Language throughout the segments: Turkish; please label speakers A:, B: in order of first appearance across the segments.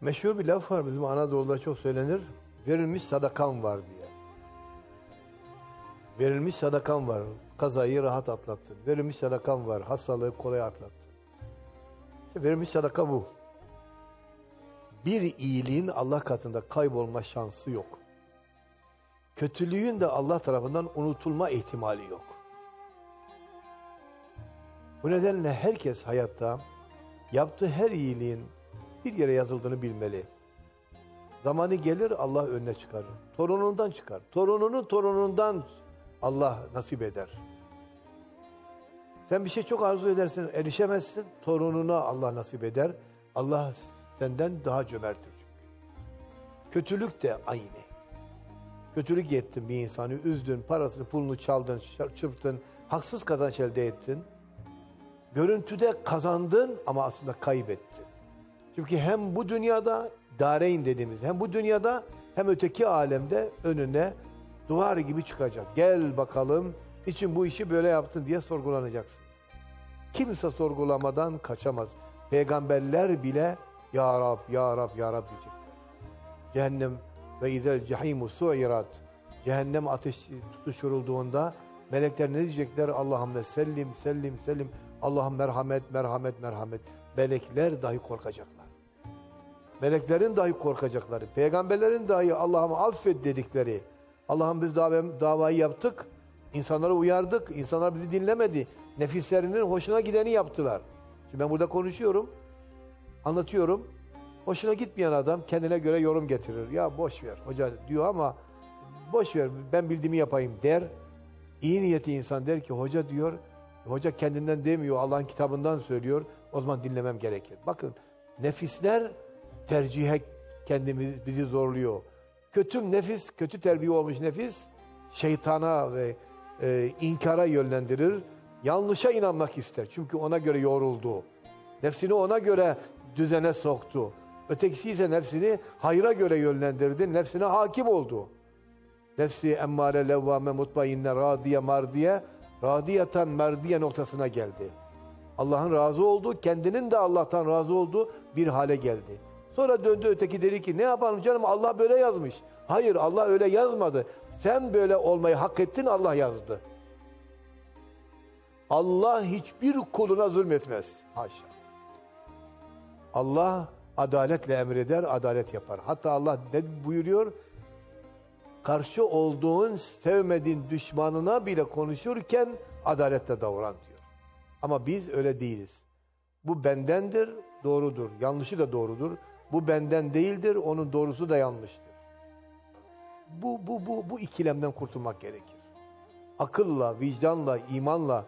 A: Meşhur bir laf var bizim Anadolu'da çok söylenir. Verilmiş sadakan var diye. Verilmiş sadakan var. Kazayı rahat atlattın. Verilmiş sadakan var. Hastalığı kolay atlattın. İşte verilmiş sadaka bu. Bir iyiliğin Allah katında kaybolma şansı yok. Kötülüğün de Allah tarafından unutulma ihtimali yok. Bu nedenle herkes hayatta yaptığı her iyiliğin bir yere yazıldığını bilmeli. Zamanı gelir Allah önüne çıkarır. Torunundan çıkar. Torununun torunundan Allah nasip eder. Sen bir şey çok arzu edersin, erişemezsin. Torununa Allah nasip eder. Allah senden daha cömerttir çünkü. Kötülük de aynı. Kötülük ettin bir insanı, üzdün, parasını, pulunu çaldın, çırptın, haksız kazanç elde ettin. Görüntüde kazandın ama aslında kaybettin. Çünkü hem bu dünyada dareyn dediğimiz hem bu dünyada hem öteki alemde önüne duvar gibi çıkacak. Gel bakalım için bu işi böyle yaptın diye sorgulanacaksınız. Kimse sorgulamadan kaçamaz. Peygamberler bile Ya Rab, Ya Rab, Ya Rab diyecekler. Cehennem ve izel cehimu suirat. Cehennem ateş tutuşturulduğunda melekler ne diyecekler? Allahümme sellim, sellim, sellim. Allah'ım merhamet, merhamet, merhamet. Melekler dahi korkacaklar. Meleklerin dahi korkacakları, peygamberlerin dahi Allah'ım affet dedikleri, Allah'ım biz dav- davayı yaptık, insanları uyardık, insanlar bizi dinlemedi. Nefislerinin hoşuna gideni yaptılar. Şimdi ben burada konuşuyorum, anlatıyorum. Hoşuna gitmeyen adam kendine göre yorum getirir. Ya boş ver hoca diyor ama boş ver ben bildiğimi yapayım der. İyi niyeti insan der ki hoca diyor, hoca kendinden demiyor Allah'ın kitabından söylüyor. O zaman dinlemem gerekir. Bakın nefisler tercihe kendimiz bizi zorluyor. Kötü nefis, kötü terbiye olmuş nefis şeytana ve e, inkara yönlendirir. Yanlışa inanmak ister. Çünkü ona göre yoruldu. Nefsini ona göre düzene soktu. Ötekisi ise nefsini hayra göre yönlendirdi. Nefsine hakim oldu. Nefsi emmare levvame mutmainne radiye mardiye radiyeten merdiye noktasına geldi. Allah'ın razı olduğu, kendinin de Allah'tan razı olduğu bir hale geldi. Sonra döndü öteki dedi ki ne yapalım canım Allah böyle yazmış. Hayır Allah öyle yazmadı. Sen böyle olmayı hak ettin Allah yazdı. Allah hiçbir kuluna zulmetmez. Haşa. Allah adaletle emreder, adalet yapar. Hatta Allah ne buyuruyor? Karşı olduğun, sevmediğin düşmanına bile konuşurken adaletle davran diyor. Ama biz öyle değiliz. Bu bendendir, doğrudur. Yanlışı da doğrudur. Bu benden değildir, onun doğrusu da yanlıştır. Bu, bu, bu, bu ikilemden kurtulmak gerekir. Akılla, vicdanla, imanla,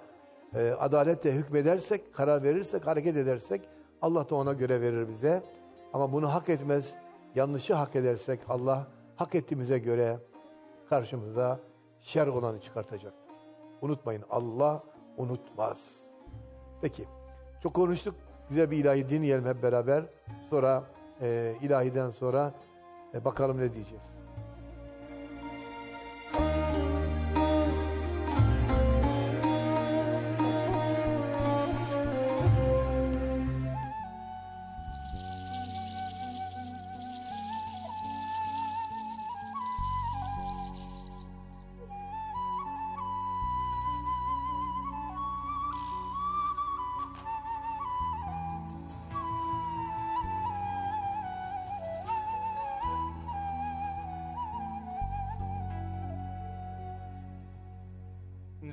A: e, adaletle hükmedersek, karar verirsek, hareket edersek Allah da ona göre verir bize. Ama bunu hak etmez, yanlışı hak edersek Allah hak ettiğimize göre karşımıza şer olanı çıkartacaktır. Unutmayın Allah unutmaz. Peki çok konuştuk. Güzel bir ilahi dinleyelim hep beraber. Sonra e, ilahiden sonra e, bakalım ne diyeceğiz.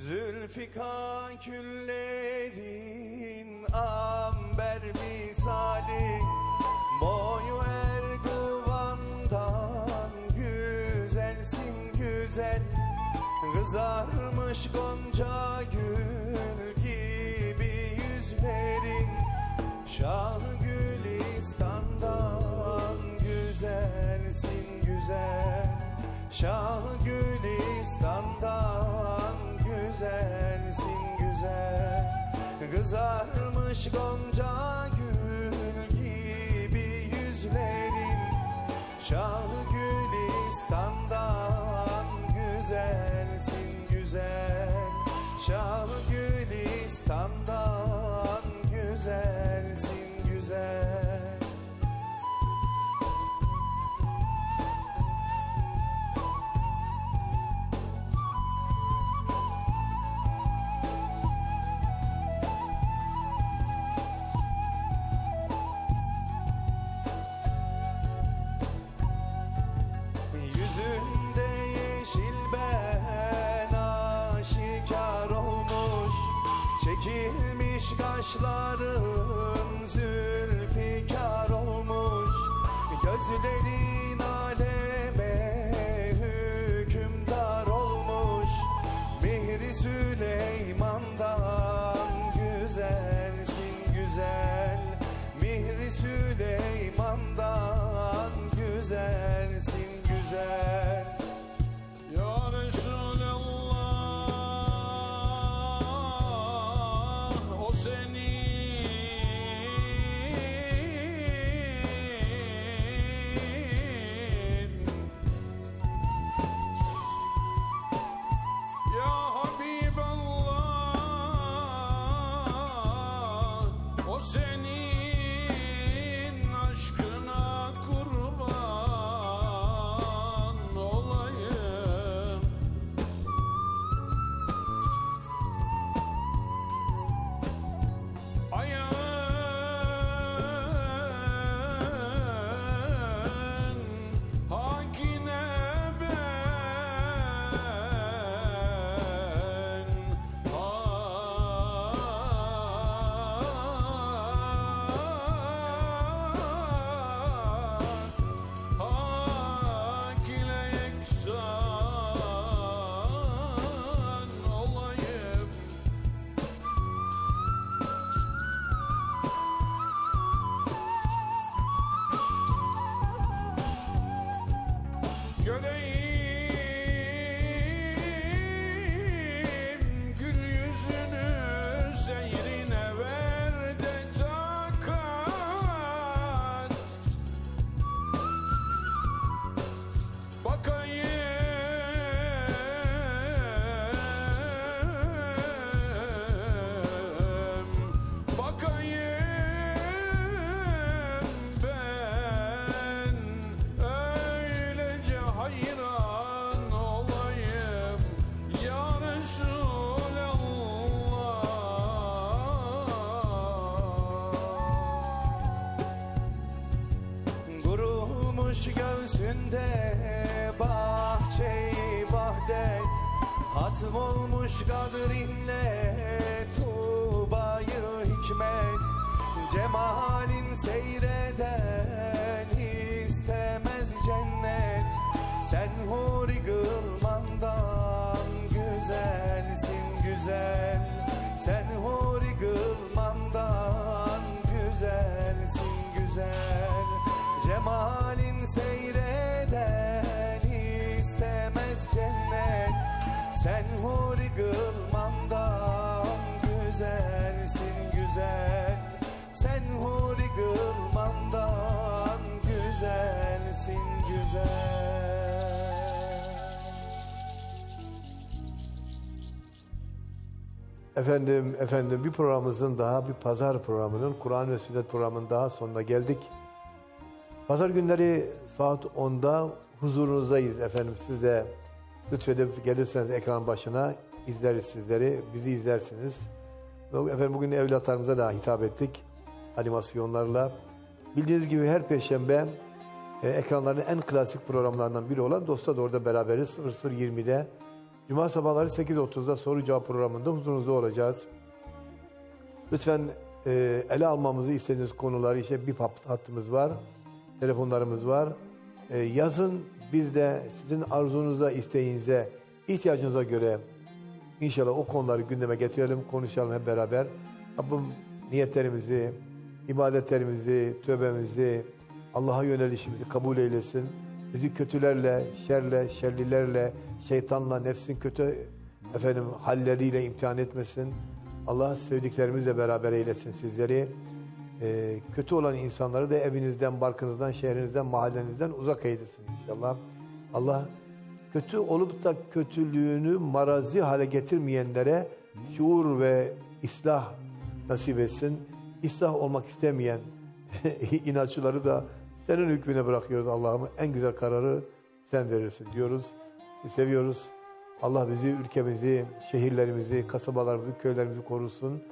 B: Zülfika küllerin amber misali Boyu erguvandan güzelsin güzel. Kızarmış gonca gül gibi yüzlerin Şah Gülistan'dan güzelsin güzel. Şah Kızarmış gonca gül gibi yüzlerin. Şah Gülistan'dan güzelsin güzel. Şah Gülistan'dan güzelsin güzel Bakışların zülfikar olmuş Gözlerin aleme hükümdar olmuş. Mihri Süleyman'dan güzelsin güzel. Mihri Süleyman'dan güzelsin güzel bahçeyi vahdet. Hatm olmuş kadrinle tuğbayı hikmet. Cemalin seyreden istemez cennet. Sen huri gılmandan güzelsin güzel. Sen huri gılmandan güzelsin güzel. Cemalin seyreden gılmandan güzelsin güzel Sen huri gılmandan güzelsin güzel
A: Efendim, efendim bir programımızın daha bir pazar programının Kur'an ve Sünnet programının daha sonuna geldik. Pazar günleri saat 10'da huzurunuzdayız efendim. Siz de lütfedip gelirseniz ekran başına izleriz sizleri, bizi izlersiniz. Efendim bugün evlatlarımıza da hitap ettik animasyonlarla. Bildiğiniz gibi her perşembe e, ekranların en klasik programlarından biri olan Dosta Doğru'da beraberiz 00.20'de. Cuma sabahları 8.30'da soru cevap programında huzurunuzda olacağız. Lütfen e, ele almamızı istediğiniz konuları işte bir hat- hattımız var, telefonlarımız var. E, yazın biz de sizin arzunuza, isteğinize, ihtiyacınıza göre inşallah o konuları gündeme getirelim, konuşalım hep beraber. Rabbim niyetlerimizi, ibadetlerimizi, tövbemizi, Allah'a yönelişimizi kabul eylesin. Bizi kötülerle, şerle, şerlilerle, şeytanla, nefsin kötü efendim halleriyle imtihan etmesin. Allah sevdiklerimizle beraber eylesin sizleri. Ee, kötü olan insanları da evinizden, barkınızdan, şehrinizden, mahallenizden uzak eylesin inşallah. Allah kötü olup da kötülüğünü marazi hale getirmeyenlere şuur ve islah nasip etsin. İslah olmak istemeyen inatçıları da senin hükmüne bırakıyoruz Allah'ım. En güzel kararı sen verirsin diyoruz. Sizi seviyoruz. Allah bizi, ülkemizi, şehirlerimizi, kasabalarımızı, köylerimizi korusun.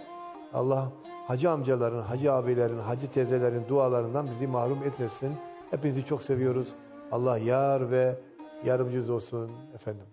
A: Allah hacı amcaların, hacı abilerin, hacı teyzelerin dualarından bizi mahrum etmesin. Hepinizi çok seviyoruz. Allah yar ve yardımcınız olsun efendim.